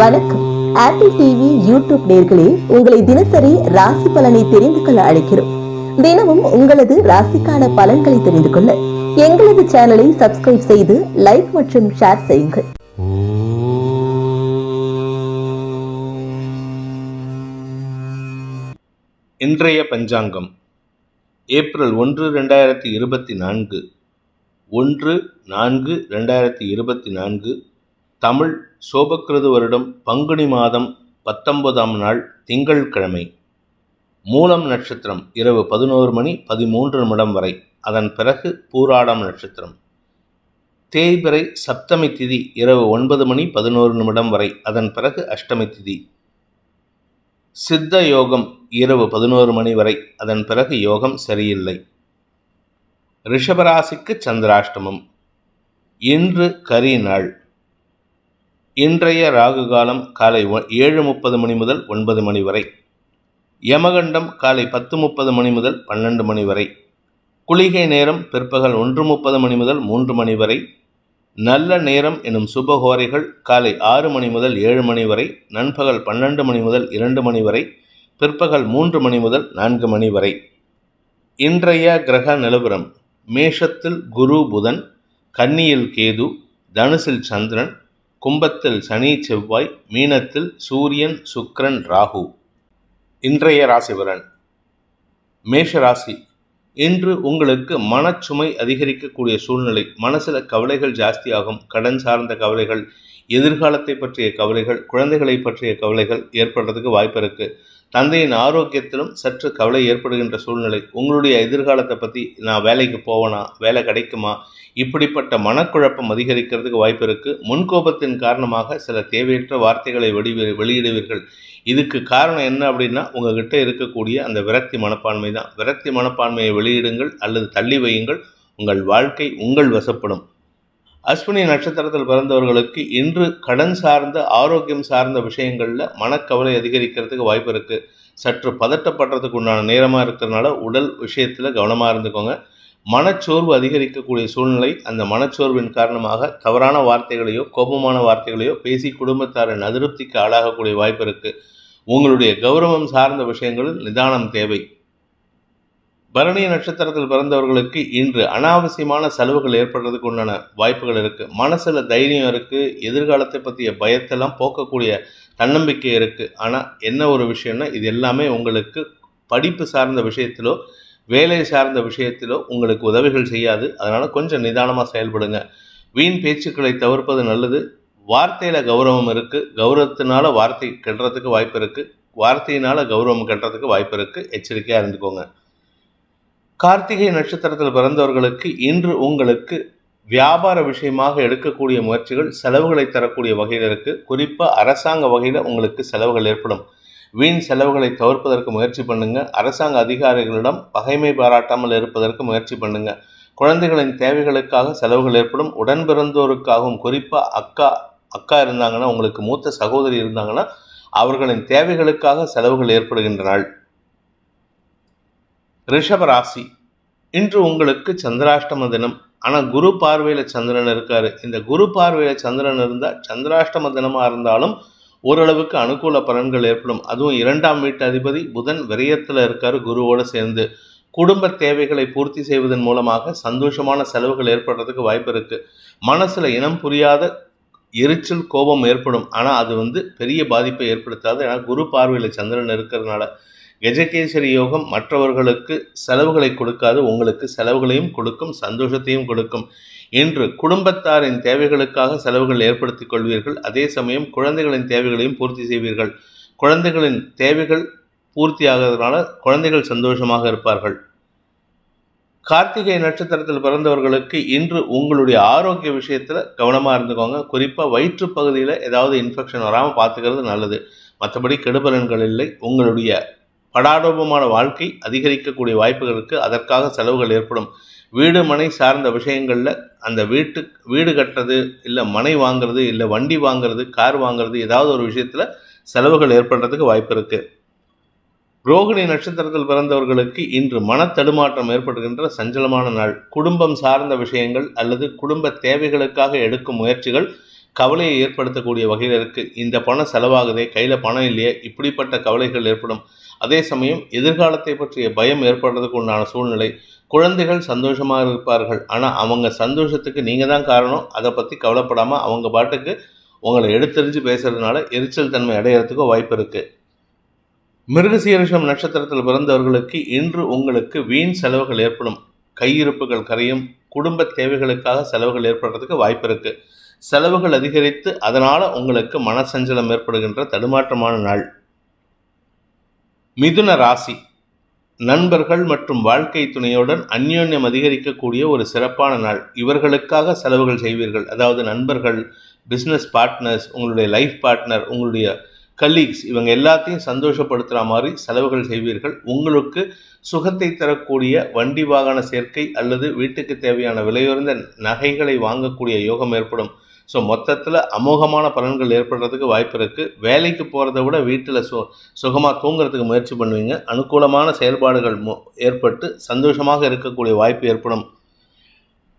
வணக்கம். Apple TV YouTube நேர்களே உங்களை தினசரி ராசி பலனை தெரிந்து கொள்ள அழைக்கிறோம். தினமும் உங்களது ராசிக்கான பலன்களை தெரிந்து கொள்ள எங்களது சேனலை சப்ஸ்கிரைப் செய்து லைக் மற்றும் ஷேர் செய்யுங்கள். இன்றைய பஞ்சாங்கம் ஏப்ரல் ஒன்று ரெண்டாயிரத்தி இருபத்தி நான்கு ஒன்று நான்கு ரெண்டாயிரத்தி இருபத்தி நான்கு தமிழ் சோபக்கிருது வருடம் பங்குனி மாதம் பத்தொன்பதாம் நாள் திங்கட்கிழமை மூலம் நட்சத்திரம் இரவு பதினோரு மணி பதிமூன்று நிமிடம் வரை. அதன் பிறகு பூராடம் நட்சத்திரம். தேய்பிறை சப்தமி திதி இரவு ஒன்பது மணி பதினோரு நிமிடம் வரை. அதன் பிறகு அஷ்டமி திதி. சித்த யோகம் இரவு பதினோரு மணி வரை. அதன் பிறகு யோகம் சரியில்லை. ரிஷபராசிக்கு சந்திராஷ்டமம். இன்று கரி நாள். இன்றைய ராகு காலம் காலை ஒ- ஏழு முப்பது மணி முதல் ஒன்பது மணி வரை. யமகண்டம் காலை பத்து முப்பது மணி முதல் பன்னெண்டு மணி வரை. குளிகை நேரம் பிற்பகல் ஒன்று முப்பது மணி முதல் மூன்று மணி வரை. நல்ல நேரம் எனும் சுபகோரைகள் காலை ஆறு மணி முதல் ஏழு மணி வரை. நண்பகல் பன்னெண்டு மணி முதல் இரண்டு மணி வரை. பிற்பகல் மூன்று மணி முதல் நான்கு மணி வரை. இன்றைய கிரக நிலவரம். மேஷத்தில் குரு புதன் கன்னியில் கேது தனுசில் சந்திரன் கும்பத்தில் சனி செவ்வாய் மீனத்தில் சூரியன் சுக்ரன் ராகு. இன்றைய ராசிபலன் மேஷ ராசி இன்று உங்களுக்கு மனச்சுமை அதிகரிக்கக்கூடிய சூழ்நிலை. மனசில் கவலைகள் ஜாஸ்தியாகும். கடன் சார்ந்த கவலைகள் எதிர்காலத்தை பற்றிய கவலைகள் குழந்தைகளை பற்றிய கவலைகள் ஏற்படுறதுக்கு வாய்ப்பு இருக்குது தந்தையின் ஆரோக்கியத்திலும் சற்று கவலை ஏற்படுகின்ற சூழ்நிலை. உங்களுடைய எதிர்காலத்தை பற்றி நான் வேலைக்கு போவேனா? வேலை கிடைக்குமா? இப்படிப்பட்ட மனக்குழப்பம் அதிகரிக்கிறதுக்கு வாய்ப்பு இருக்கு. முன்கோபத்தின் காரணமாக சில தேவையற்ற வார்த்தைகளை வெளி வெளியிடுவீர்கள். இதுக்கு காரணம் என்ன அப்படின்னா உங்ககிட்ட இருக்கக்கூடிய அந்த விரக்தி மனப்பான்மை தான் விரக்தி மனப்பான்மையை வெளியிடுங்கள் அல்லது தள்ளி வையுங்கள். உங்கள் வாழ்க்கை உங்கள் வசப்படும். அஸ்வினி நட்சத்திரத்தில் பிறந்தவர்களுக்கு இன்று கடன் சார்ந்த ஆரோக்கியம் சார்ந்த விஷயங்களில் மனக்கவலை அதிகரிக்கிறதுக்கு வாய்ப்பு இருக்குது சற்று பதட்டப்படுறதுக்கு உண்டான நேரமாக இருக்கிறதுனால உடல் விஷயத்தில் கவனமாக இருந்துக்கோங்க. மனச்சோர்வு அதிகரிக்கக்கூடிய சூழ்நிலை அந்த மனச்சோர்வின் காரணமாக தவறான வார்த்தைகளையோ கோபமான வார்த்தைகளையோ பேசி குடும்பத்தாரின் அதிருப்திக்கு ஆளாகக்கூடிய வாய்ப்பு இருக்குது உங்களுடைய கௌரவம் சார்ந்த விஷயங்களில் நிதானம் தேவை. பரணி நட்சத்திரத்தில் பிறந்தவர்களுக்கு இன்று அனாவசியமான செலவுகள் ஏற்படுறதுக்கு உண்டான வாய்ப்புகள் இருக்கு. மனசுல தைரியம் இருக்கு. எதிர்காலத்தை பற்றிய பயத்தெல்லாம் போக்கக்கூடிய தன்னம்பிக்கை இருக்கு. ஆனால் என்ன ஒரு விஷயம்னா இது எல்லாமே உங்களுக்கு படிப்பு சார்ந்த விஷயத்திலோ வேலை சார்ந்த விஷயத்திலோ உங்களுக்கு உதவிகள் செய்யாது. அதனால கொஞ்சம் நிதானமாக செயல்படுங்க. வீண் பேச்சுக்களை தவிர்ப்பது நல்லது. வார்த்தையில கௌரவம் இருக்கு. கௌரவத்தினால வார்த்தை கெடுறதுக்கு வாய்ப்பு இருக்கு. வார்த்தையினால கௌரவம் கெடுறதுக்கு வாய்ப்பு இருக்கு. எச்சரிக்கையாக இருந்துக்கோங்க. கார்த்திகை நட்சத்திரத்தில் பிறந்தவர்களுக்கு இன்று உங்களுக்கு வியாபார விஷயமாக எடுக்கக்கூடிய முயற்சிகள் செலவுகளை தரக்கூடிய வகையில் இருக்கு. குறிப்பாக அரசாங்க வகையில் உங்களுக்கு செலவுகள் ஏற்படும். வீண் செலவுகளை தவிர்ப்பதற்கு முயற்சி பண்ணுங்கள் அரசாங்க அதிகாரிகளிடம் பகைமை பாராட்டாமல் இருப்பதற்கு முயற்சி பண்ணுங்கள் குழந்தைகளின் தேவைகளுக்காக செலவுகள் ஏற்படும். உடன் பிறந்தோருக்காகவும் குறிப்பாக அக்கா அக்கா இருந்தாங்கன்னா உங்களுக்கு மூத்த சகோதரி இருந்தாங்கன்னா அவர்களின் தேவைகளுக்காக செலவுகள் ஏற்படுகின்ற நாள் ரிஷப ராசி இன்று உங்களுக்கு சந்திராஷ்டம தினம். ஆனால் குரு பார்வையில் சந்திரன் இருக்கார். இந்த குரு பார்வையில் சந்திரன் இருந்தால் சந்திராஷ்டம தினமாக இருந்தாலும் ஓரளவுக்கு அனுகூல பலன்கள் ஏற்படும். அதுவும் இரண்டாம் வீட்டு அதிபதி புதன் விரயத்தில் இருக்கார் குருவோடு சேர்ந்து. குடும்ப தேவைகளை பூர்த்தி செய்வதன் மூலமாக சந்தோஷமான செலவுகள் ஏற்படுறதுக்கு வாய்ப்பு இருக்குது மனசில் இனம் புரியாத எரிச்சல் கோபம் ஏற்படும். ஆனால் அது வந்து பெரிய பாதிப்பை ஏற்படுத்தாது. ஏன்னா குரு பார்வையில் சந்திரன் இருக்கிறதுனால. கஜகேசரி யோகம் மற்றவர்களுக்கு செலவுகளை கொடுக்காது உங்களுக்கு செலவுகளையும் கொடுக்கும் சந்தோஷத்தையும் கொடுக்கும். இன்று குடும்பத்தாரின் தேவைகளுக்காக செலவுகள் ஏற்படுத்திக் கொள்வீர்கள். அதே சமயம் குழந்தைகளின் தேவைகளையும் பூர்த்தி செய்வீர்கள். குழந்தைகளின் தேவைகள் பூர்த்தியாகிறதுனால குழந்தைகள் சந்தோஷமாக இருப்பார்கள். கார்த்திகை நட்சத்திரத்தில் பிறந்தவர்களுக்கு இன்று உங்களுடைய ஆரோக்கிய விஷயத்தில் கவனமாக இருந்துக்கோங்க. குறிப்பாக வயிற்று பகுதியில் ஏதாவது இன்ஃபெக்ஷன் வராமல் பார்த்துக்கிறது நல்லது. மற்றபடி கெடுபலன்கள் இல்லை. உங்களுடைய படாடோபமான வாழ்க்கை அதிகரிக்கக்கூடிய வாய்ப்புகளுக்கு அதற்காக செலவுகள் ஏற்படும். வீடு மனை சார்ந்த விஷயங்களில் அந்த வீட்டு வீடு கட்டுறது இல்லை மனை வாங்குறது இல்லை வண்டி வாங்குறது கார் வாங்குறது ஏதாவது ஒரு விஷயத்தில் செலவுகள் ஏற்படுறதுக்கு வாய்ப்பு இருக்குது ரோகிணி நட்சத்திரத்தில் பிறந்தவர்களுக்கு இன்று மன தடுமாற்றம் ஏற்படுகின்ற சஞ்சலமான நாள். குடும்பம் சார்ந்த விஷயங்கள் அல்லது குடும்ப தேவைகளுக்காக எடுக்கும் முயற்சிகள் கவலையை ஏற்படுத்தக்கூடிய வகையில் இருக்குது இந்த பணம் செலவாகுதே கையில் பணம் இல்லையே இப்படிப்பட்ட கவலைகள் ஏற்படும். அதே சமயம் எதிர்காலத்தை பற்றிய பயம் ஏற்படுறதுக்கு உண்டான சூழ்நிலை குழந்தைகள் சந்தோஷமாக இருப்பார்கள். ஆனால் அவங்க சந்தோஷத்துக்கு நீங்கள் தான் காரணம். அதை பற்றி கவலைப்படாமல் அவங்க பாட்டுக்கு உங்களை எடுத்தெறிஞ்சு பேசுறதுனால எரிச்சல் தன்மை அடையிறதுக்கோ வாய்ப்பு இருக்குது மிருகசீரிஷம் நட்சத்திரத்தில் பிறந்தவர்களுக்கு இன்று உங்களுக்கு வீண் செலவுகள் ஏற்படும். கையிருப்புகள் கரையும் குடும்ப தேவைகளுக்காக செலவுகள் ஏற்படுறதுக்கு வாய்ப்பு இருக்குது செலவுகள் அதிகரித்து அதனால் உங்களுக்கு மனசஞ்சலம் ஏற்படுகின்ற தடுமாற்றமான நாள். மிதுன ராசி. நண்பர்கள் மற்றும் வாழ்க்கை துணையுடன் அந்யோன்யம் அதிகரிக்கக்கூடிய ஒரு சிறப்பான நாள். இவர்களுக்காக செலவுகள் செய்வீர்கள். அதாவது நண்பர்கள் பிஸ்னஸ் பார்ட்னர்ஸ் உங்களுடைய லைஃப் பார்ட்னர் உங்களுடைய கலீக்ஸ் இவங்க எல்லாத்தையும் சந்தோஷப்படுத்துகிற மாதிரி செலவுகள் செய்வீர்கள். உங்களுக்கு சுகத்தை தரக்கூடிய வண்டி வாகன சேர்க்கை அல்லது வீட்டுக்கு தேவையான விலையுயர்ந்த நகைகளை வாங்கக்கூடிய யோகம் ஏற்படும். ஸோ மொத்தத்தில் அமோகமான பலன்கள் ஏற்படுறதுக்கு வாய்ப்பு இருக்குது வேலைக்கு போகிறத விட வீட்டில் சு சுகமாக தூங்குறதுக்கு முயற்சி பண்ணுவீங்க. அனுகூலமான செயல்பாடுகள் மு ஏற்பட்டு சந்தோஷமாக இருக்கக்கூடிய வாய்ப்பு ஏற்படும்.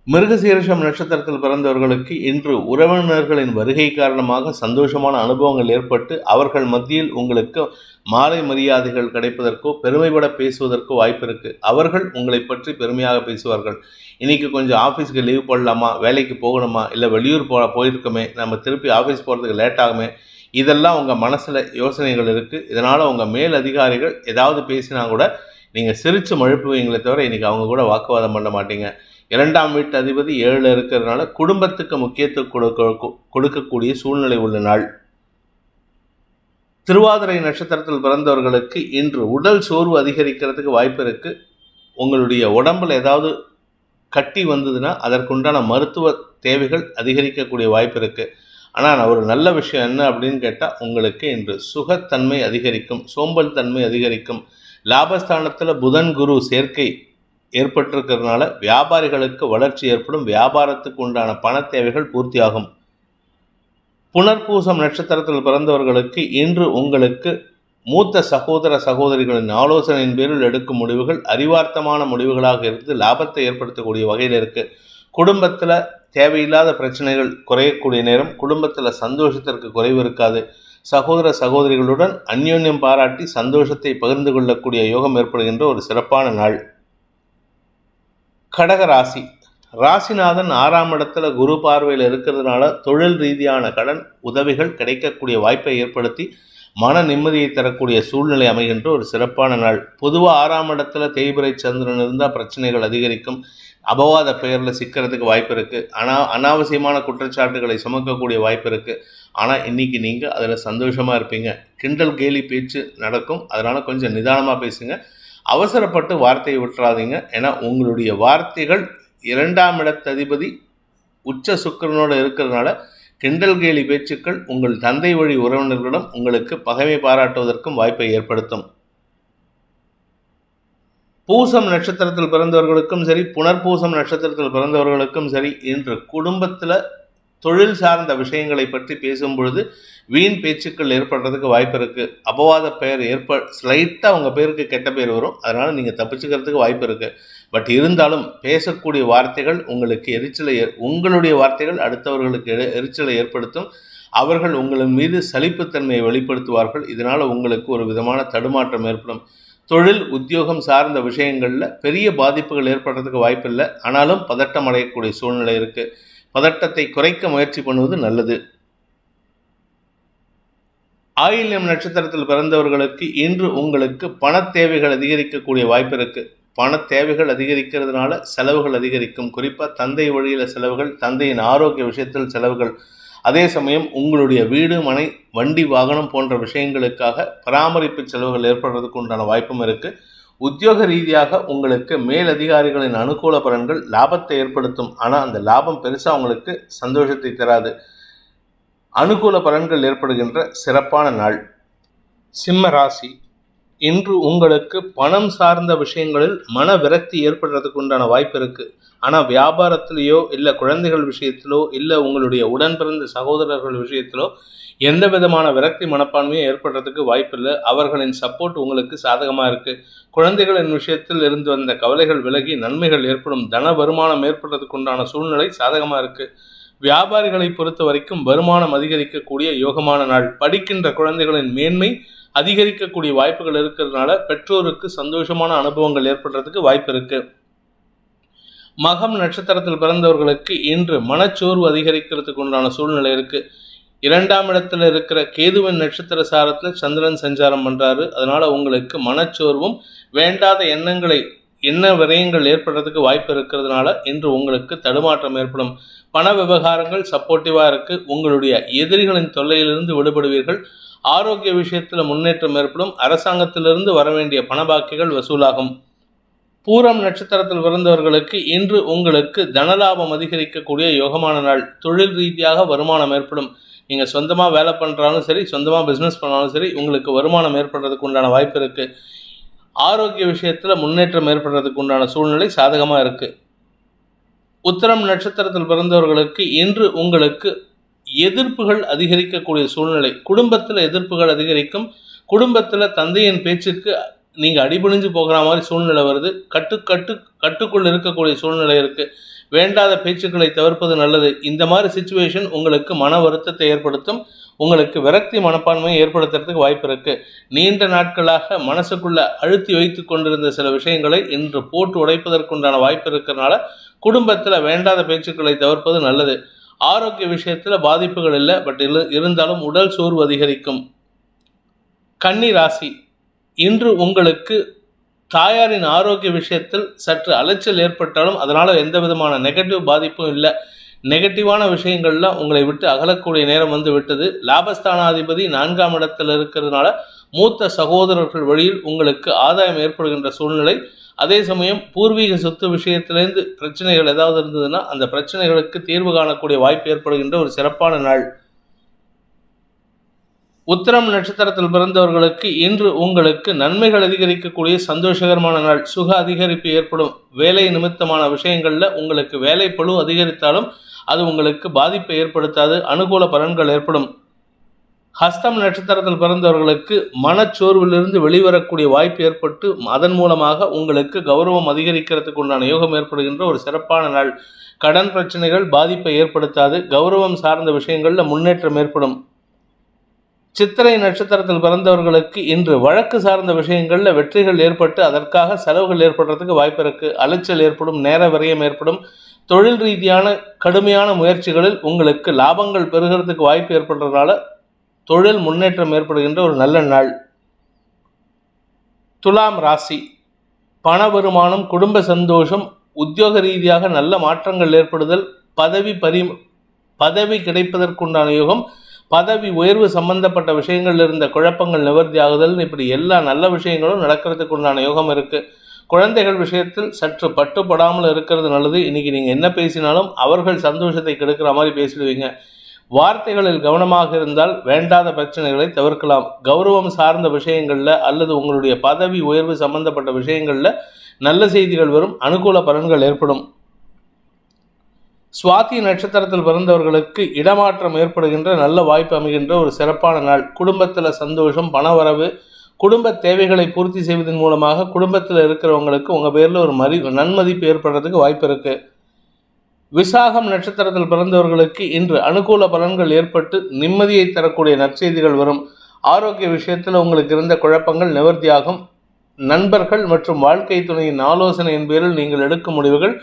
மிருகசீரிஷம் நட்சத்திரத்தில் பிறந்தவர்களுக்கு இன்று உறவினர்களின் வருகை காரணமாக சந்தோஷமான அனுபவங்கள் ஏற்பட்டு அவர்கள் மத்தியில் உங்களுக்கு மாலை மரியாதைகள் கிடைப்பதற்கோ பெருமைப்பட பேசுவதற்கோ வாய்ப்பு இருக்குது அவர்கள் உங்களை பற்றி பெருமையாக பேசுவார்கள். இன்றைக்கி கொஞ்சம் ஆஃபீஸ்க்கு லீவ் போடலாமா வேலைக்கு போகணுமா இல்லை வெளியூர் போ போயிருக்கோமே நம்ம திருப்பி ஆஃபீஸ் போகிறதுக்கு லேட் ஆகுமே இதெல்லாம் உங்கள் மனசில் யோசனைகள் இருக்குது இதனால் உங்கள் மேல் அதிகாரிகள் ஏதாவது பேசினா கூட நீங்கள் சிரித்து மழுப்புவீங்களே தவிர இன்றைக்கி அவங்க கூட வாக்குவாதம் பண்ண மாட்டீங்க. இரண்டாம் வீட்டு அதிபதி ஏழில் இருக்கிறதுனால குடும்பத்துக்கு முக்கியத்துவம் கொடுக்க கொடுக்கக்கூடிய சூழ்நிலை உள்ள நாள். திருவாதிரை நட்சத்திரத்தில் பிறந்தவர்களுக்கு இன்று உடல் சோர்வு அதிகரிக்கிறதுக்கு வாய்ப்பு இருக்குது உங்களுடைய உடம்பில் ஏதாவது கட்டி வந்ததுன்னா அதற்குண்டான மருத்துவ தேவைகள் அதிகரிக்கக்கூடிய வாய்ப்பு இருக்குது ஆனால் ஒரு நல்ல விஷயம் என்ன அப்படின்னு கேட்டால் உங்களுக்கு இன்று சுகத்தன்மை அதிகரிக்கும் சோம்பல் தன்மை அதிகரிக்கும். லாபஸ்தானத்தில் புதன் குரு சேர்க்கை ஏற்பட்டிருக்கிறதுனால வியாபாரிகளுக்கு வளர்ச்சி ஏற்படும். வியாபாரத்துக்கு உண்டான பண தேவைகள் பூர்த்தியாகும். புனர்பூசம் நட்சத்திரத்தில் பிறந்தவர்களுக்கு இன்று உங்களுக்கு மூத்த சகோதர சகோதரிகளின் ஆலோசனையின் பேரில் எடுக்கும் முடிவுகள் அறிவார்த்தமான முடிவுகளாக இருந்து லாபத்தை ஏற்படுத்தக்கூடிய வகையில் இருக்கு. குடும்பத்தில் தேவையில்லாத பிரச்சனைகள் குறையக்கூடிய நேரம் குடும்பத்தில் சந்தோஷத்திற்கு குறைவு இருக்காது. சகோதர சகோதரிகளுடன் அந்யோன்யம் பாராட்டி சந்தோஷத்தை பகிர்ந்து கொள்ளக்கூடிய யோகம் ஏற்படுகின்ற ஒரு சிறப்பான நாள். கடக ராசி. ராசிநாதன் ஆறாம் இடத்துல குரு பார்வையில் இருக்கிறதுனால தொழில் ரீதியான கடன் உதவிகள் கிடைக்கக்கூடிய வாய்ப்பை ஏற்படுத்தி மன நிம்மதியை தரக்கூடிய சூழ்நிலை அமைகின்ற ஒரு சிறப்பான நாள். பொதுவாக ஆறாம் இடத்துல தேய்பிரை சந்திரன் இருந்தால் பிரச்சனைகள் அதிகரிக்கும். அபவாத பெயரில் சிக்கிறதுக்கு வாய்ப்பு இருக்குது ஆனால் அனாவசியமான குற்றச்சாட்டுகளை சுமக்கக்கூடிய வாய்ப்பு இருக்குது ஆனால் இன்றைக்கி நீங்கள் அதில் சந்தோஷமாக இருப்பீங்க. கிண்டல் கேலி பேச்சு நடக்கும். அதனால் கொஞ்சம் நிதானமாக பேசுங்கள் அவசரப்பட்டு வார்த்தையை விட்டுறாதீங்க. ஏன்னா உங்களுடைய வார்த்தைகள் இரண்டாம் இடத்ததிபதி உச்ச சுக்கரனோடு இருக்கிறதுனால கிண்டல் கேலி பேச்சுக்கள் உங்கள் தந்தை வழி உறவினர்களிடம் உங்களுக்கு பகைமை பாராட்டுவதற்கும் வாய்ப்பை ஏற்படுத்தும். பூசம் நட்சத்திரத்தில் பிறந்தவர்களுக்கும் சரி புனர்பூசம் நட்சத்திரத்தில் பிறந்தவர்களுக்கும் சரி இன்று குடும்பத்தில் தொழில் சார்ந்த விஷயங்களை பற்றி பேசும் பொழுது வீண் பேச்சுக்கள் ஏற்படுறதுக்கு வாய்ப்பு இருக்குது அபவாத பெயர் ஏற்ப ஸ்லைட்டாக உங்கள் பேருக்கு கெட்ட பேர் வரும். அதனால் நீங்கள் தப்பிச்சுக்கிறதுக்கு வாய்ப்பு இருக்குது பட் இருந்தாலும் பேசக்கூடிய வார்த்தைகள் உங்களுக்கு எரிச்சலை உங்களுடைய வார்த்தைகள் அடுத்தவர்களுக்கு எரிச்சலை ஏற்படுத்தும். அவர்கள் உங்களின் மீது சலிப்புத்தன்மையை வெளிப்படுத்துவார்கள். இதனால் உங்களுக்கு ஒரு விதமான தடுமாற்றம் ஏற்படும். தொழில் உத்தியோகம் சார்ந்த விஷயங்களில் பெரிய பாதிப்புகள் ஏற்படுறதுக்கு வாய்ப்பில்லை. ஆனாலும் பதட்டம் அடையக்கூடிய சூழ்நிலை இருக்குது பதட்டத்தை குறைக்க முயற்சி பண்ணுவது நல்லது. ஆயில்யம் நட்சத்திரத்தில் பிறந்தவர்களுக்கு இன்று உங்களுக்கு பணத் தேவைகள் அதிகரிக்கக்கூடிய வாய்ப்பு இருக்கு. பண தேவைகள் அதிகரிக்கிறதுனால செலவுகள் அதிகரிக்கும். குறிப்பாக தந்தை வழியில் செலவுகள் தந்தையின் ஆரோக்கிய விஷயத்தில் செலவுகள். அதே சமயம் உங்களுடைய வீடு மனை வண்டி வாகனம் போன்ற விஷயங்களுக்காக பராமரிப்பு செலவுகள் ஏற்படுறதுக்கு உண்டான வாய்ப்பும் இருக்குது உத்தியோக ரீதியாக உங்களுக்கு மேலதிகாரிகளின் அனுகூல பலன்கள் லாபத்தை ஏற்படுத்தும். ஆனால் அந்த லாபம் பெருசாக உங்களுக்கு சந்தோஷத்தை தராது. அனுகூல பலன்கள் ஏற்படுகின்ற சிறப்பான நாள். சிம்ம ராசி. இன்று உங்களுக்கு பணம் சார்ந்த விஷயங்களில் மன விரக்தி ஏற்படுறதுக்கு உண்டான வாய்ப்பு இருக்கு. ஆனால் வியாபாரத்திலேயோ இல்லை குழந்தைகள் விஷயத்திலோ இல்லை உங்களுடைய உடன் பிறந்த சகோதரர்கள் விஷயத்திலோ எந்த விதமான விரக்தி மனப்பான்மையும் ஏற்படுறதுக்கு வாய்ப்பில்லை. அவர்களின் சப்போர்ட் உங்களுக்கு சாதகமாக இருக்குது குழந்தைகளின் விஷயத்தில் இருந்து வந்த கவலைகள் விலகி நன்மைகள் ஏற்படும். தன வருமானம் ஏற்படுறதுக்கு உண்டான சூழ்நிலை சாதகமாக இருக்குது வியாபாரிகளை பொறுத்த வரைக்கும் வருமானம் அதிகரிக்கக்கூடிய யோகமான நாள். படிக்கின்ற குழந்தைகளின் மேன்மை அதிகரிக்கக்கூடிய வாய்ப்புகள் இருக்கிறதுனால பெற்றோருக்கு சந்தோஷமான அனுபவங்கள் ஏற்படுறதுக்கு வாய்ப்பு இருக்குது மகம் நட்சத்திரத்தில் பிறந்தவர்களுக்கு இன்று மனச்சோர்வு அதிகரிக்கிறதுக்கு உண்டான சூழ்நிலை இருக்குது இரண்டாம் இடத்துல இருக்கிற கேதுவின் நட்சத்திர சாரத்தில் சந்திரன் சஞ்சாரம் பண்றாரு. அதனால உங்களுக்கு மனச்சோர்வும் வேண்டாத எண்ணங்களை எண்ண விரயங்கள் ஏற்படுறதுக்கு வாய்ப்பு இருக்கிறதுனால இன்று உங்களுக்கு தடுமாற்றம் ஏற்படும். பண விவகாரங்கள் சப்போர்ட்டிவா இருக்கு. உங்களுடைய எதிரிகளின் தொல்லையிலிருந்து விடுபடுவீர்கள். ஆரோக்கிய விஷயத்தில் முன்னேற்றம் ஏற்படும். அரசாங்கத்திலிருந்து வர வேண்டிய பணபாக்கிகள் வசூலாகும். பூரம் நட்சத்திரத்தில் பிறந்தவர்களுக்கு இன்று உங்களுக்கு தனலாபம் அதிகரிக்கக்கூடிய யோகமான நாள். தொழில் ரீதியாக வருமானம் ஏற்படும். நீங்கள் சொந்தமாக வேலை பண்ணுறாலும் சரி சொந்தமாக பிஸ்னஸ் பண்ணாலும் சரி உங்களுக்கு வருமானம் ஏற்படுறதுக்கு உண்டான வாய்ப்பு இருக்குது ஆரோக்கிய விஷயத்தில் முன்னேற்றம் ஏற்படுறதுக்கு உண்டான சூழ்நிலை சாதகமாக இருக்குது உத்தரம் நட்சத்திரத்தில் பிறந்தவர்களுக்கு இன்று உங்களுக்கு எதிர்ப்புகள் அதிகரிக்கக்கூடிய சூழ்நிலை. குடும்பத்தில் எதிர்ப்புகள் அதிகரிக்கும். குடும்பத்தில் தந்தையின் பேச்சுக்கு நீங்கள் அடிபணிஞ்சு போகிற மாதிரி சூழ்நிலை வருது. கட்டு கட்டு கட்டுக்குள் இருக்கக்கூடிய சூழ்நிலை இருக்குது வேண்டாத பேச்சுக்களை தவிர்ப்பது நல்லது. இந்த மாதிரி சுச்சுவேஷன் உங்களுக்கு மன வருத்தத்தை ஏற்படுத்தும் உங்களுக்கு விரக்தி மனப்பான்மையை ஏற்படுத்துறதுக்கு வாய்ப்பு இருக்கு. நீண்ட நாட்களாக மனசுக்குள்ள அழுத்தி வைத்து கொண்டிருந்த சில விஷயங்களை இன்று போட்டு உடைப்பதற்குண்டான வாய்ப்பு இருக்கிறனால குடும்பத்தில் வேண்டாத பேச்சுக்களை தவிர்ப்பது நல்லது. ஆரோக்கிய விஷயத்தில் பாதிப்புகள் இல்லை பட் இருந்தாலும் உடல் சோர்வு அதிகரிக்கும். கன்னி ராசி இன்று உங்களுக்கு தாயாரின் ஆரோக்கிய விஷயத்தில் சற்று அலைச்சல் ஏற்பட்டாலும் அதனால் எந்த விதமான நெகட்டிவ் பாதிப்பும் இல்லை. நெகட்டிவான விஷயங்கள்லாம் உங்களை விட்டு அகலக்கூடிய நேரம் வந்து விட்டது. லாபஸ்தானாதிபதி நான்காம் இடத்தில் இருக்கிறதுனால மூத்த சகோதரர்கள் வழியில் உங்களுக்கு ஆதாயம் ஏற்படுகின்ற சூழ்நிலை. அதே சமயம் பூர்வீக சொத்து விஷயத்திலேருந்து பிரச்சனைகள் ஏதாவது இருந்ததுன்னா அந்த பிரச்சனைகளுக்கு தீர்வு காணக்கூடிய வாய்ப்பு ஏற்படுகின்ற ஒரு சிறப்பான நாள். உத்திரம் நட்சத்திரத்தில் பிறந்தவர்களுக்கு இன்று உங்களுக்கு நன்மைகள் அதிகரிக்கக்கூடிய சந்தோஷகரமான நாள். சுக அதிகரிப்பு ஏற்படும். வேலை நிமித்தமான விஷயங்களில் உங்களுக்கு வேலை பழு அதிகரித்தாலும் அது உங்களுக்கு பாதிப்பை ஏற்படுத்தாது. அனுகூல பலன்கள் ஏற்படும். ஹஸ்தம் நட்சத்திரத்தில் பிறந்தவர்களுக்கு மனச்சோர்விலிருந்து வெளிவரக்கூடிய வாய்ப்பு ஏற்பட்டு அதன் மூலமாக உங்களுக்கு கௌரவம் அதிகரிக்கிறதுக்கு உண்டான யோகம் ஏற்படுகின்ற ஒரு சிறப்பான நாள். கடன் பிரச்சனைகள் பாதிப்பை ஏற்படுத்தாது. கௌரவம் சார்ந்த விஷயங்களில் முன்னேற்றம் ஏற்படும். சித்திரை நட்சத்திரத்தில் பிறந்தவர்களுக்கு இன்று வழக்கு சார்ந்த விஷயங்களில் வெற்றிகள் ஏற்பட்டு அதற்காக செலவுகள் ஏற்படுறதுக்கு வாய்ப்பு இருக்கு. அலைச்சல் ஏற்படும் நேர விரயம் ஏற்படும். தொழில் ரீதியான கடுமையான முயற்சிகளில் உங்களுக்கு லாபங்கள் பெறுகிறதுக்கு வாய்ப்பு ஏற்படுறதுனால தொழில் முன்னேற்றம் ஏற்படுகின்ற ஒரு நல்ல நாள். துலாம் ராசி. பண வருமானம் குடும்ப சந்தோஷம் உத்தியோக ரீதியாக நல்ல மாற்றங்கள் ஏற்படுதல் பதவி பரி பதவி கிடைப்பதற்குண்டான யோகம் பதவி உயர்வு சம்பந்தப்பட்ட விஷயங்கள்ல இருந்த குழப்பங்கள் நிவர்த்தி ஆகுதல் இப்படி எல்லா நல்ல விஷயங்களும் நடக்கிறதுக்கு உண்டான யோகம் இருக்கு. குழந்தைகள் விஷயத்தில் சற்று பட்டுப்படாமல் இருக்கிறது நல்லது. இன்னைக்கு நீங்க என்ன பேசினாலும் அவர்கள் சந்தோஷத்தை கெடுக்கிற மாதிரி பேசிடுவீங்க. வார்த்தைகளில் கவனமாக இருந்தால் வேண்டாத பிரச்சனைகளை தவிர்க்கலாம். கௌரவம் சார்ந்த விஷயங்களில் அல்லது உங்களுடைய பதவி உயர்வு சம்பந்தப்பட்ட விஷயங்களில் நல்ல செய்திகள் வரும். அனுகூல பலன்கள் ஏற்படும். சுவாதி நட்சத்திரத்தில் பிறந்தவர்களுக்கு இடமாற்றம் ஏற்படுகின்ற நல்ல வாய்ப்பு அமைகின்ற ஒரு சிறப்பான நாள். குடும்பத்தில் சந்தோஷம் பணவரவு குடும்ப தேவைகளை பூர்த்தி செய்வதன் மூலமாக குடும்பத்தில் இருக்கிறவங்களுக்கு உங்கள் பேரில் ஒரு மதி நன்மதிப்பு ஏற்படுறதுக்கு வாய்ப்பு இருக்கு. விசாகம் நட்சத்திரத்தில் பிறந்தவர்களுக்கு இன்று அனுகூல பலன்கள் ஏற்பட்டு நிம்மதியை தரக்கூடிய நற்செய்திகள் வரும். ஆரோக்கிய விஷயத்தில் உங்களுக்கு இருந்த குழப்பங்கள் நிவர்த்தியாகும். நண்பர்கள் மற்றும் வாழ்க்கை துணையின் ஆலோசனையின் பேரில் நீங்கள் எடுக்கும் முடிவுகள்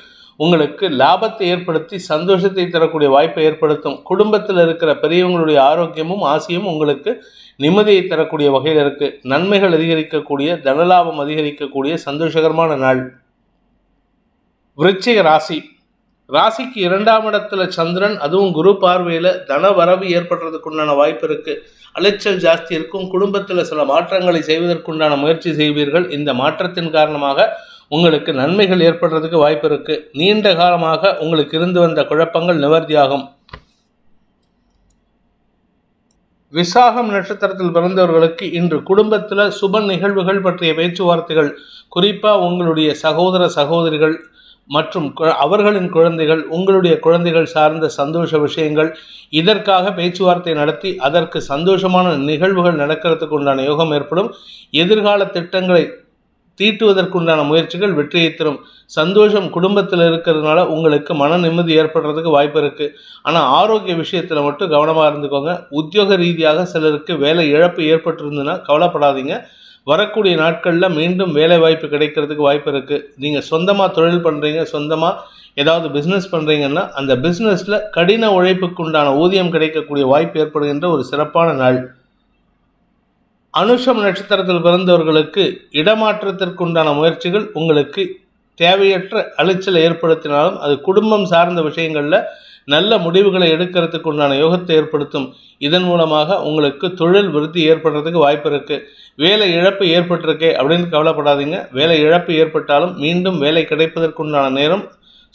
உங்களுக்கு லாபத்தை ஏற்படுத்தி சந்தோஷத்தை தரக்கூடிய வாய்ப்பை ஏற்படுத்தும். குடும்பத்தில் இருக்கிற பெரியவங்களுடைய ஆரோக்கியமும் ஆசையும் உங்களுக்கு நிம்மதியை தரக்கூடிய வகையில் இருக்கு. நன்மைகள் அதிகரிக்கக்கூடிய தனலாபம் அதிகரிக்கக்கூடிய சந்தோஷகரமான நாள். விருச்சிக ராசி. ராசிக்கு இரண்டாம் இடத்துல சந்திரன் அதுவும் குரு பார்வையில் தன வரவு ஏற்படுறதுக்குண்டான வாய்ப்பு இருக்கு. அலைச்சல் ஜாஸ்தி இருக்கும். குடும்பத்தில் சில மாற்றங்களை செய்வதற்குண்டான முயற்சி செய்வீர்கள். இந்த மாற்றத்தின் காரணமாக உங்களுக்கு நன்மைகள் ஏற்படுறதுக்கு வாய்ப்பு இருக்குது நீண்ட காலமாக உங்களுக்கு இருந்து வந்த குழப்பங்கள் நிவர்த்தியாகும். விசாகம் நட்சத்திரத்தில் பிறந்தவர்களுக்கு இன்று குடும்பத்தில் சுப நிகழ்வுகள் பற்றிய பேச்சுவார்த்தைகள் குறிப்பாக உங்களுடைய சகோதர சகோதரிகள் மற்றும் அவர்களின் குழந்தைகள் உங்களுடைய குழந்தைகள் சார்ந்த சந்தோஷ விஷயங்கள் இதற்காக பேச்சுவார்த்தை நடத்தி அதற்கு சந்தோஷமான நிகழ்வுகள் நடக்கிறதுக்கு உண்டான யோகம் ஏற்படும். எதிர்கால திட்டங்களை தீட்டுவதற்குண்டான முயற்சிகள் வெற்றியை தரும். சந்தோஷம் குடும்பத்தில் இருக்கிறதுனால உங்களுக்கு மன நிம்மதி ஏற்படுறதுக்கு வாய்ப்பு இருக்குது ஆனால் ஆரோக்கிய விஷயத்தில் மட்டும் கவனமாக இருந்துக்கோங்க. உத்தியோக ரீதியாக சிலருக்கு வேலை இழப்பு ஏற்பட்டிருந்ததுன்னா கவலைப்படாதீங்க. வரக்கூடிய நாட்களில் மீண்டும் வேலை வாய்ப்பு கிடைக்கிறதுக்கு வாய்ப்பு இருக்குது நீங்கள் சொந்தமாக தொழில் பண்ணுறீங்க சொந்தமாக ஏதாவது பிஸ்னஸ் பண்ணுறீங்கன்னா அந்த பிஸ்னஸில் கடின உழைப்புக்குண்டான ஊதியம் கிடைக்கக்கூடிய வாய்ப்பு ஏற்படுகின்ற ஒரு சிறப்பான நாள். அனுஷம் நட்சத்திரத்தில் பிறந்தவர்களுக்கு இடமாற்றத்திற்குண்டான முயற்சிகள் உங்களுக்கு தேவையற்ற அலைச்சலை ஏற்படுத்தினாலும் அது குடும்பம் சார்ந்த விஷயங்களில் நல்ல முடிவுகளை எடுக்கிறதுக்கு உண்டான யோகத்தை ஏற்படுத்தும். இதன் மூலமாக உங்களுக்கு தொழில் விருத்தி ஏற்படுறதுக்கு வாய்ப்பு இருக்குது வேலை இழப்பு ஏற்பட்டிருக்கே அப்படின்னு கவலைப்படாதீங்க. வேலை இழப்பு ஏற்பட்டாலும் மீண்டும் வேலை கிடைப்பதற்குண்டான நேரம்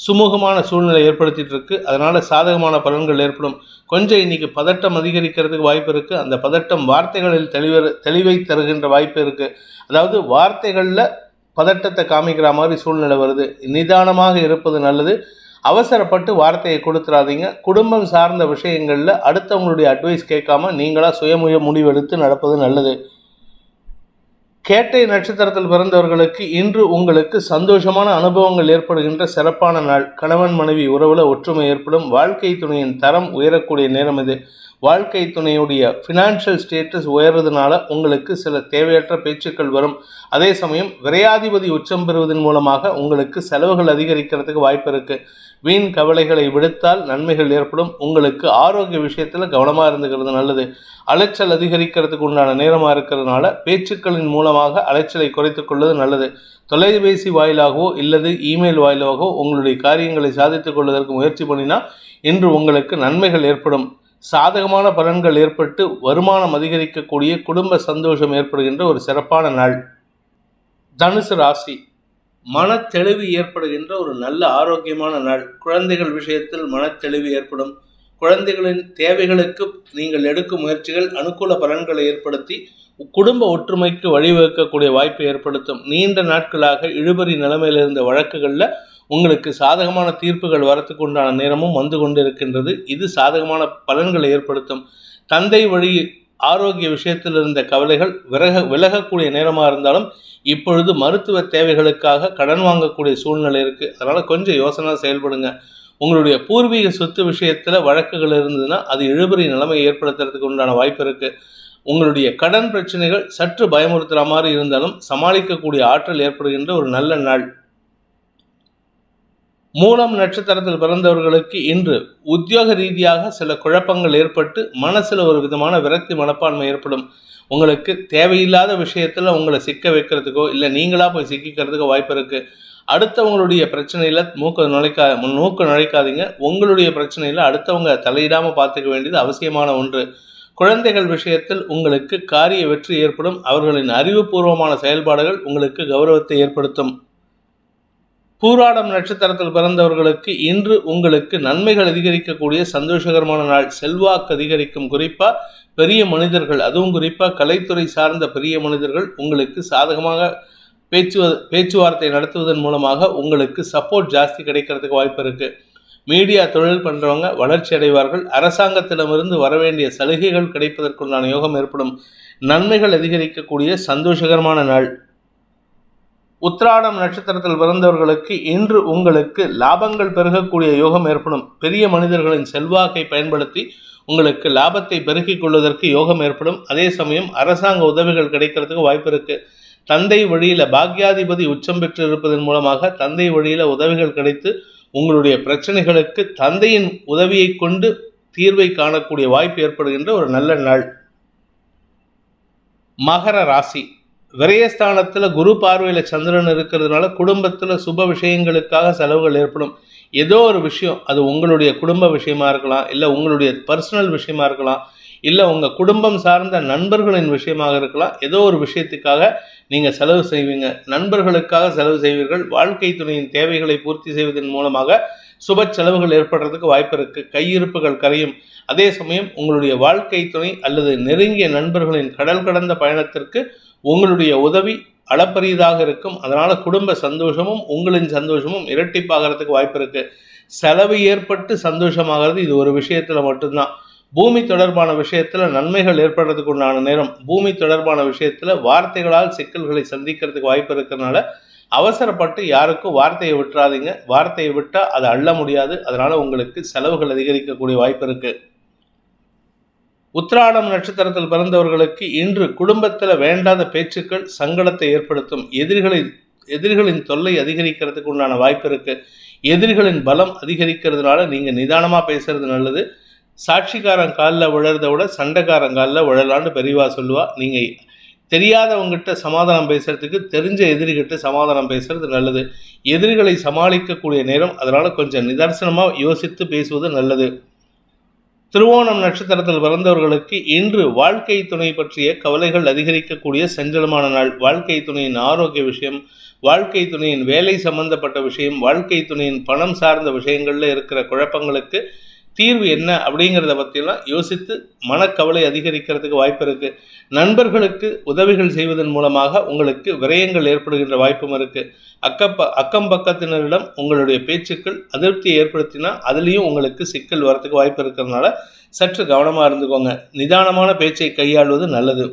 சுமூகமான சூழ்நிலை ஏற்படுத்திட்டு இருக்கு அதனால சாதகமான பலன்கள் ஏற்படும். கொஞ்சம் இன்னைக்கு பதட்டம் அதிகரிக்கிறதுக்கு வாய்ப்பு இருக்கு. அந்த பதட்டம் வார்த்தைகளில் தெளிவ தெளிவை தருகின்ற வாய்ப்பு இருக்கு. அதாவது வார்த்தைகளில் பதட்டத்தை காமிக்கிற மாதிரி சூழ்நிலை வருது. நிதானமாக இருப்பது நல்லது. அவசரப்பட்டு வார்த்தையை கொடுத்துறாதீங்க. குடும்பம் சார்ந்த விஷயங்களில் அடுத்தவங்களுடைய அட்வைஸ் கேட்காம நீங்களாக சுயமுய முடிவெடுத்து நடப்பது நல்லது. கேட்டை நட்சத்திரத்தில் பிறந்தவர்களுக்கு இன்று உங்களுக்கு சந்தோஷமான அனுபவங்கள் ஏற்படுகின்ற சிறப்பான நாள். கணவன் மனைவி உறவுல ஒற்றுமை ஏற்படும். வாழ்க்கை துணையின் தரம் உயரக்கூடிய நேரம் இது. வாழ்க்கை துணையுடைய ஃபினான்ஷியல் ஸ்டேட்டஸ் உயர்றதுனால உங்களுக்கு சில தேவையற்ற பேச்சுக்கள் வரும். அதே சமயம் விரையாதிபதி உச்சம் பெறுவதன் மூலமாக உங்களுக்கு செலவுகள் அதிகரிக்கிறதுக்கு வாய்ப்பு இருக்குது வீண் கவலைகளை விடுத்தால் நன்மைகள் ஏற்படும். உங்களுக்கு ஆரோக்கிய விஷயத்தில் கவனமாக இருந்துக்கிறது நல்லது. அலைச்சல் அதிகரிக்கிறதுக்கு உண்டான நேரமாக இருக்கிறதுனால பேச்சுக்களின் மூலமாக அலைச்சலை குறைத்துக் கொள்வது நல்லது. தொலைபேசி வாயிலாகவோ இல்லது இமெயில் வாயிலாகவோ உங்களுடைய காரியங்களை சாதித்துக் கொள்வதற்கு முயற்சி பண்ணினா இன்று உங்களுக்கு நன்மைகள் ஏற்படும். சாதகமான பலன்கள் ஏற்பட்டு வருமானம் அதிகரிக்கக்கூடிய குடும்ப சந்தோஷம் ஏற்படுகின்ற ஒரு சிறப்பான நாள். தனுசு ராசி. மனத்தெளிவு ஏற்படுகின்ற ஒரு நல்ல ஆரோக்கியமான நாள். குழந்தைகள் விஷயத்தில் மனத்தெளிவு ஏற்படும். குழந்தைகளின் தேவைகளுக்கு நீங்கள் எடுக்கும் முயற்சிகள் அனுகூல பலன்களை ஏற்படுத்தி குடும்ப ஒற்றுமைக்கு வழிவகுக்கக்கூடிய வாய்ப்பை ஏற்படுத்தும். நீண்ட நாட்களாக இழுபறி நிலைமையில் இருந்த வழக்குகளில் உங்களுக்கு சாதகமான தீர்ப்புகள் வரத்துக்கு உண்டான நேரமும் வந்து கொண்டிருக்கின்றது. இது சாதகமான பலன்களை ஏற்படுத்தும். தந்தை வழி ஆரோக்கிய விஷயத்தில் இருந்த கவலைகள் விலக விலகக்கூடிய நேரமாக இருந்தாலும் இப்பொழுது மருத்துவ தேவைகளுக்காக கடன் வாங்கக்கூடிய சூழ்நிலை இருக்குது அதனால் கொஞ்சம் யோசனை செயல்படுங்க. உங்களுடைய பூர்வீக சொத்து விஷயத்தில் வழக்குகள் இருந்ததுன்னா அது இழுபறி நிலைமையை ஏற்படுத்துறதுக்கு உண்டான வாய்ப்பு இருக்குது உங்களுடைய கடன் பிரச்சனைகள் சற்று பயமுறுத்துகிற மாதிரி இருந்தாலும் சமாளிக்கக்கூடிய ஆற்றல் ஏற்படுகின்ற ஒரு நல்ல நாள். மூலம் நட்சத்திரத்தில் பிறந்தவர்களுக்கு இன்று உத்தியோக ரீதியாக சில குழப்பங்கள் ஏற்பட்டு மனசில் ஒரு விதமான விரக்தி மனப்பான்மை ஏற்படும். உங்களுக்கு தேவையில்லாத விஷயத்தில் உங்களை சிக்க வைக்கிறதுக்கோ இல்லை நீங்களாக போய் சிக்கிக்கிறதுக்கோ வாய்ப்பு இருக்குது அடுத்தவங்களுடைய பிரச்சனையில் மூக்க நுழைக்கா மூக்க நுழைக்காதீங்க. உங்களுடைய பிரச்சனையில் அடுத்தவங்க தலையிடாமல் பார்த்துக்க வேண்டியது அவசியமான ஒன்று. குழந்தைகள் விஷயத்தில் உங்களுக்கு காரிய வெற்றி ஏற்படும். அவர்களின் அறிவுபூர்வமான செயல்பாடுகள் உங்களுக்கு கௌரவத்தை ஏற்படுத்தும். பூராடம் நட்சத்திரத்தில் பிறந்தவர்களுக்கு இன்று உங்களுக்கு நன்மைகள் அதிகரிக்கக்கூடிய சந்தோஷகரமான நாள். செல்வாக்கு அதிகரிக்கும். குறிப்பா பெரிய மனிதர்கள் அதுவும் குறிப்பா கலைத்துறை சார்ந்த பெரிய மனிதர்கள் உங்களுக்கு சாதகமாக பேச்சு பேச்சுவார்த்தை நடத்துவதன் மூலமாக உங்களுக்கு சப்போர்ட் ஜாஸ்தி கிடைக்கிறதுக்கு வாய்ப்பு இருக்கு. மீடியா தொழில் பண்றவங்க வளர்ச்சி அடைவார்கள். அரசாங்கத்திடமிருந்து வரவேண்டிய சலுகைகள் கிடைப்பதற்குண்டான யோகம் ஏற்படும். நன்மைகள் அதிகரிக்கக்கூடிய சந்தோஷகரமான நாள். உத்ராடம் நட்சத்திரத்தில் பிறந்தவர்களுக்கு இன்று உங்களுக்கு லாபங்கள் பெருகக்கூடிய யோகம் ஏற்படும். பெரிய மனிதர்களின் செல்வாக்கை பயன்படுத்தி உங்களுக்கு லாபத்தை பெருக்கிக் கொள்வதற்கு யோகம் ஏற்படும். அதே சமயம் அரசாங்க உதவிகள் கிடைக்கிறதுக்கு வாய்ப்பு இருக்கு. தந்தை வழியில பாக்யாதிபதி உச்சம் பெற்று இருப்பதன் மூலமாக தந்தை வழியில உதவிகள் கிடைத்து உங்களுடைய பிரச்சனைகளுக்கு தந்தையின் உதவியை கொண்டு தீர்வை காணக்கூடிய வாய்ப்பு ஏற்படுகின்ற ஒரு நல்ல நாள். மகர ராசி. விரயஸ்தானத்தில் குரு பார்வையில் சந்திரன் இருக்கிறதுனால குடும்பத்தில் சுப விஷயங்களுக்காக செலவுகள் ஏற்படும். ஏதோ ஒரு விஷயம் அது உங்களுடைய குடும்ப விஷயமா இருக்கலாம் இல்லை உங்களுடைய பர்சனல் விஷயமா இருக்கலாம் இல்லை உங்கள் குடும்பம் சார்ந்த நண்பர்களின் விஷயமாக இருக்கலாம் ஏதோ ஒரு விஷயத்துக்காக நீங்கள் செலவு செய்வீங்க. நண்பர்களுக்காக செலவு செய்வீர்கள். வாழ்க்கை துணையின் தேவைகளை பூர்த்தி செய்வதன் மூலமாக சுப செலவுகள் ஏற்படுறதுக்கு வாய்ப்பு இருக்குது கையிருப்புகள் கரையும். அதே சமயம் உங்களுடைய வாழ்க்கை துணை அல்லது நெருங்கிய நண்பர்களின் கடல் கடந்த பயணத்திற்கு உங்களுடைய உதவி அளப்பரியதாக இருக்கும். அதனால் குடும்ப சந்தோஷமும் உங்களின் சந்தோஷமும் இரட்டிப்பாகிறதுக்கு வாய்ப்பு இருக்குது செலவு ஏற்பட்டு சந்தோஷமாகிறது இது ஒரு விஷயத்தில் மட்டும்தான். பூமி தொடர்பான விஷயத்தில் நன்மைகள் ஏற்படுறதுக்கு உண்டான நேரம். பூமி தொடர்பான விஷயத்தில் வார்த்தைகளால் சிக்கல்களை சந்திக்கிறதுக்கு வாய்ப்பு இருக்கிறதுனால அவசரப்பட்டு யாருக்கும் வார்த்தையை விட்டுறாதீங்க. வார்த்தையை விட்டால் அதை அள்ள முடியாது. அதனால் உங்களுக்கு செலவுகள் அதிகரிக்கக்கூடிய வாய்ப்பு இருக்குது உத்திராடம் நட்சத்திரத்தில் பிறந்தவர்களுக்கு இன்று குடும்பத்தில் வேண்டாத பேச்சுக்கள் சங்கடத்தை ஏற்படுத்தும். எதிரிகளை எதிரிகளின் தொல்லை அதிகரிக்கிறதுக்கு உண்டான வாய்ப்பு இருக்கு. எதிரிகளின் பலம் அதிகரிக்கிறதுனால நீங்கள் நிதானமாக பேசுறது நல்லது. சாட்சிக்காரன் காலில் விழறத விட சண்டைக்காரன் காலில் விழலான்னு பெரியவா சொல்லுவா. நீங்கள் தெரியாதவங்ககிட்ட சமாதானம் பேசுறதுக்கு தெரிஞ்ச எதிரிகிட்ட சமாதானம் பேசுறது நல்லது. எதிரிகளை சமாளிக்கக்கூடிய நேரம் அதனால் கொஞ்சம் நிதர்சனமாக யோசித்து பேசுவது நல்லது. திருவோணம் நட்சத்திரத்தில் பிறந்தவர்களுக்கு இன்று வாழ்க்கை துணை பற்றிய கவலைகள் அதிகரிக்கக்கூடிய சஞ்சலமான நாள். வாழ்க்கை துணையின் ஆரோக்கிய விஷயம் வாழ்க்கை துணையின் வேலை சம்பந்தப்பட்ட விஷயம் வாழ்க்கை துணையின் பணம் சார்ந்த விஷயங்கள்ல இருக்கிற குழப்பங்களுக்கு தீர்வு என்ன அப்படிங்கிறத பற்றியெல்லாம் யோசித்து மனக்கவலை அதிகரிக்கிறதுக்கு வாய்ப்பு இருக்குது நண்பர்களுக்கு உதவிகள் செய்வதன் மூலமாக உங்களுக்கு விரயங்கள் ஏற்படுகின்ற வாய்ப்பும் இருக்குது அக்கப்ப அக்கம் பக்கத்தினரிடம் உங்களுடைய பேச்சுக்கள் அதிருப்தியை ஏற்படுத்தினா அதுலேயும் உங்களுக்கு சிக்கல் வரத்துக்கு வாய்ப்பு இருக்கிறதுனால சற்று கவனமாக இருந்துக்கோங்க. நிதானமான பேச்சை கையாள்வது நல்லது.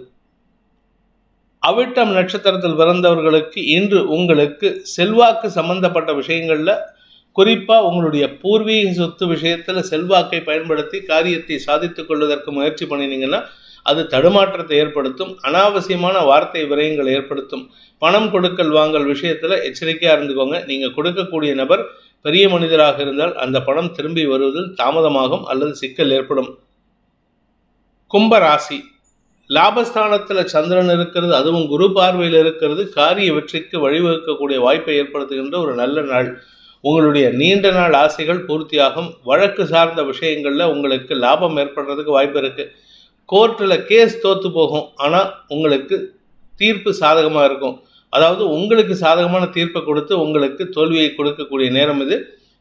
அவிட்டம் நட்சத்திரத்தில் பிறந்தவர்களுக்கு இன்று உங்களுக்கு செல்வாக்கு சம்பந்தப்பட்ட விஷயங்களில் குறிப்பாக உங்களுடைய பூர்வீக சொத்து விஷயத்தில் செல்வாக்கை பயன்படுத்தி காரியத்தை சாதித்துக் கொள்வதற்கு முயற்சி பண்ணினீங்கன்னா அது தடுமாற்றத்தை ஏற்படுத்தும் அனாவசியமான வார்த்தை விரயங்களை ஏற்படுத்தும். பணம் கொடுக்கல் வாங்கல் விஷயத்தில் எச்சரிக்கையாக இருந்துக்கோங்க. நீங்கள் கொடுக்கக்கூடிய நபர் பெரிய மனிதராக இருந்தால் அந்த பணம் திரும்பி வருவதில் தாமதமாகும் அல்லது சிக்கல் ஏற்படும். கும்ப ராசி. லாபஸ்தானத்தில் சந்திரன் இருக்கிறது அதுவும் குரு பார்வையில் இருக்கிறது. காரிய வெற்றிக்கு வழிவகுக்கக்கூடிய வாய்ப்பை ஏற்படுத்துகின்ற ஒரு நல்ல நாள். உங்களுடைய நீண்ட நாள் ஆசைகள் பூர்த்தியாகும். வழக்கு சார்ந்த விஷயங்களில் உங்களுக்கு லாபம் ஏற்படுறதுக்கு வாய்ப்பு இருக்குது கோர்ட்டில் கேஸ் தோற்று போகும். ஆனால் உங்களுக்கு தீர்ப்பு சாதகமாக இருக்கும். அதாவது உங்களுக்கு சாதகமான தீர்ப்பை கொடுத்து உங்களுக்கு தோல்வியை கொடுக்கக்கூடிய நேரம் இது.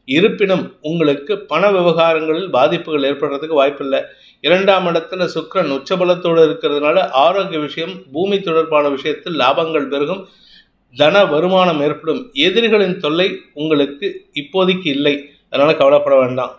இருப்பினும் உங்களுக்கு பண விவகாரங்களில் பாதிப்புகள் ஏற்படுறதுக்கு வாய்ப்பில்லை. இரண்டாம் இடத்துல சுக்கரன் உச்சபலத்தோடு இருக்கிறதுனால ஆரோக்கிய விஷயம் பூமி தொடர்பான விஷயத்தில் லாபங்கள் பெருகும். தன வருமானம் ஏற்படும் எதிரிகளின் தொல்லை உங்களுக்கு இப்போதைக்கு இல்லை. அதனால் கவலைப்பட வேண்டாம்.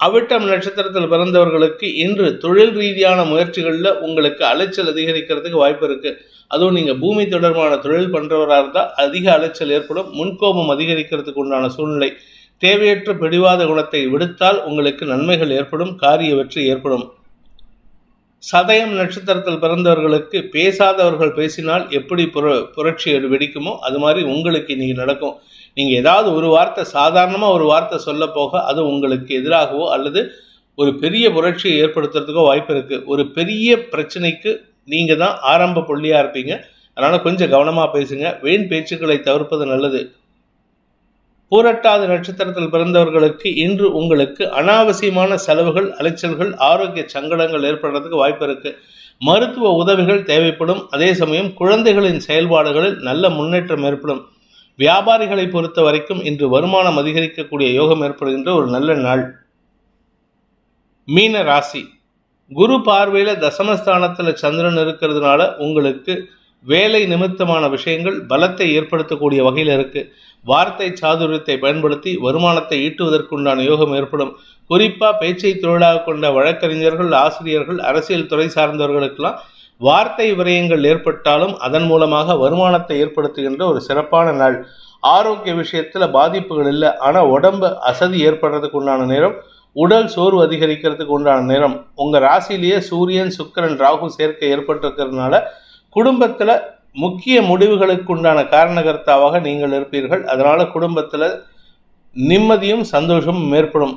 அவிட்டம் நட்சத்திரத்தில் பிறந்தவர்களுக்கு இன்று தொழில் ரீதியான முயற்சிகளில் உங்களுக்கு அலைச்சல் அதிகரிக்கிறதுக்கு வாய்ப்பு இருக்கு. அதுவும் நீங்கள் பூமி தொடர்பான தொழில் பண்ணுறவராக இருந்தால் அதிக அலைச்சல் ஏற்படும் முன்கோபம் அதிகரிக்கிறதுக்கு உண்டான சூழ்நிலை. தேவையற்ற பிடிவாத குணத்தை விடுத்தால் உங்களுக்கு நன்மைகள் ஏற்படும் காரிய வெற்றி ஏற்படும். சதயம் நட்சத்திரத்தில் பிறந்தவர்களுக்கு பேசாதவர்கள் பேசினால் எப்படி புர புரட்சி வெடிக்குமோ அது மாதிரி உங்களுக்கு இன்னைக்கு நடக்கும். நீங்கள் ஏதாவது ஒரு வார்த்தை சாதாரணமாக ஒரு வார்த்தை சொல்ல போக அது உங்களுக்கு எதிராகவோ அல்லது ஒரு பெரிய புரட்சியை ஏற்படுத்துறதுக்கோ வாய்ப்பு இருக்குது ஒரு பெரிய பிரச்சனைக்கு நீங்கள் தான் ஆரம்ப புள்ளியாக இருப்பீங்க. அதனால் கொஞ்சம் கவனமாக பேசுங்க. வீண் பேச்சுக்களை தவிர்ப்பது நல்லது. பூரட்டாத நட்சத்திரத்தில் பிறந்தவர்களுக்கு இன்று உங்களுக்கு அனாவசியமான செலவுகள் அலைச்சல்கள் ஆரோக்கிய சங்கடங்கள் ஏற்படுறதுக்கு வாய்ப்பு இருக்கு. மருத்துவ உதவிகள் தேவைப்படும். அதே சமயம் குழந்தைகளின் செயல்பாடுகளில் நல்ல முன்னேற்றம் ஏற்படும். வியாபாரிகளை பொறுத்த வரைக்கும் இன்று வருமானம் அதிகரிக்கக்கூடிய யோகம் ஏற்படுகின்ற ஒரு நல்ல நாள். மீன ராசி. குரு பார்வையில் தசமஸ்தானத்தில் சந்திரன் இருக்கிறதுனால உங்களுக்கு வேலை நிமித்தமான விஷயங்கள் பலத்தை ஏற்படுத்தக்கூடிய வகையில் இருக்கு. வார்த்தை சாதுரியத்தை பயன்படுத்தி வருமானத்தை ஈட்டுவதற்குண்டான யோகம் ஏற்படும். குறிப்பாக பேச்சை தொழிலாக கொண்ட வழக்கறிஞர்கள் ஆசிரியர்கள் அரசியல் துறை சார்ந்தவர்களுக்கெல்லாம் வார்த்தை விரயங்கள் ஏற்பட்டாலும் அதன் மூலமாக வருமானத்தை ஏற்படுத்துகின்ற ஒரு சிறப்பான நாள். ஆரோக்கிய விஷயத்தில் பாதிப்புகள் இல்லை. ஆனால் உடம்பு அசதி ஏற்படுறதுக்கு உண்டான நேரம் உடல் சோர்வு அதிகரிக்கிறதுக்கு உண்டான நேரம். உங்கள் ராசியிலேயே சூரியன் சுக்கிரன் ராகு சேர்க்கை ஏற்பட்டிருக்கிறதுனால குடும்பத்தில் முக்கிய முடிவுகளுக்கு உண்டான காரணகர்த்தாவாக நீங்கள் இருப்பீர்கள். அதனால் குடும்பத்தில் நிம்மதியும் சந்தோஷமும் ஏற்படும்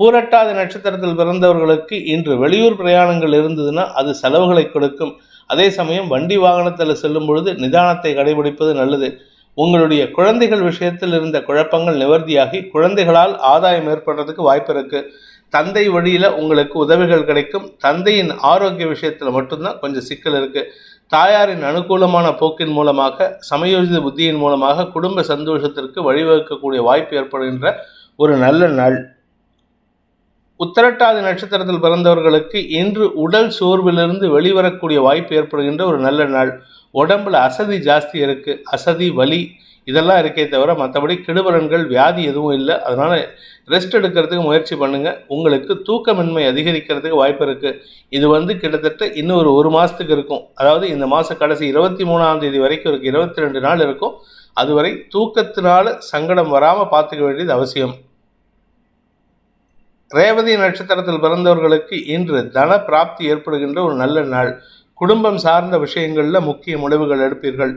பூரட்டாதி நட்சத்திரத்தில் பிறந்தவர்களுக்கு இன்று வெளியூர் பிரயாணங்கள் இருந்ததுன்னா அது செலவுகளை கொடுக்கும். அதே சமயம் வண்டி வாகனத்தில் செல்லும் பொழுது நிதானத்தை கடைபிடிப்பது நல்லது. உங்களுடைய குழந்தைகள் விஷயத்தில் இருந்த குழப்பங்கள் நிவர்த்தியாகி குழந்தைகளால் ஆதாயம் ஏற்படுறதுக்கு வாய்ப்பு இருக்குது தந்தை வழியில் உங்களுக்கு உதவிகள் கிடைக்கும். தந்தையின் ஆரோக்கிய விஷயத்தில் மட்டும்தான் கொஞ்சம் சிக்கல் இருக்குது தாயாரின் அனுகூலமான போக்கின் மூலமாக சமயோஜித புத்தியின் மூலமாக குடும்ப சந்தோஷத்திற்கு வழிவகுக்கக்கூடிய வாய்ப்பு ஏற்படுகின்ற ஒரு நல்ல நாள். உத்தரட்டாதி நட்சத்திரத்தில் பிறந்தவர்களுக்கு இன்று உடல் சோர்விலிருந்து வெளிவரக்கூடிய வாய்ப்பு ஏற்படுகின்ற ஒரு நல்ல நாள். உடம்புல அசதி ஜாஸ்தி இருக்குது அசதி வலி இதெல்லாம் இருக்கே தவிர மற்றபடி கெடுபலன்கள் வியாதி எதுவும் இல்லை. அதனால் ரெஸ்ட் எடுக்கிறதுக்கு முயற்சி பண்ணுங்கள் உங்களுக்கு தூக்கமின்மை அதிகரிக்கிறதுக்கு வாய்ப்பு இருக்குது இது வந்து கிட்டத்தட்ட இன்னும் ஒரு ஒரு மாதத்துக்கு இருக்கும். அதாவது இந்த மாதம் கடைசி இருபத்தி மூணாம் தேதி வரைக்கும் இருக்குது இருபத்தி ரெண்டு நாள் இருக்கும். அதுவரை தூக்கத்தினால சங்கடம் வராமல் பார்த்துக்க வேண்டியது அவசியம். ரேவதி நட்சத்திரத்தில் பிறந்தவர்களுக்கு இன்று தன பிராப்தி ஏற்படுகின்ற ஒரு நல்ல நாள். குடும்பம் சார்ந்த விஷயங்களில் முக்கிய முடிவுகள் எடுப்பீர்கள்.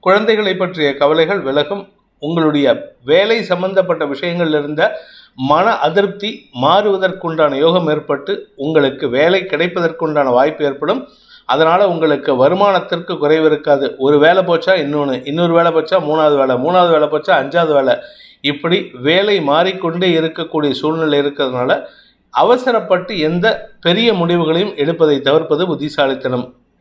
குழந்தைகளை பற்றிய கவலைகள் விலகும். உங்களுடைய வேலை சம்பந்தப்பட்ட விஷயங்களில் இருந்த மன அதிருப்தி மாறுவதற்குண்டான யோகம் ஏற்பட்டு உங்களுக்கு வேலை கிடைப்பதற்குண்டான வாய்ப்பு ஏற்படும். அதனால் உங்களுக்கு வருமானத்திற்கு குறைவு இருக்காது. ஒரு வேலை போச்சா இன்னொன்று இன்னொரு வேலை போச்சா மூணாவது வேலை மூணாவது வேலை போச்சா அஞ்சாவது வேலை. இப்படி வேலை மாறிக்கொண்டே இருக்கக்கூடிய சூழ்நிலை இருக்கிறதுனால அவசரப்பட்டு எந்த பெரிய முடிவுகளையும் எடுப்பதை தவிர்ப்பது புத்திசாலித்தனம்.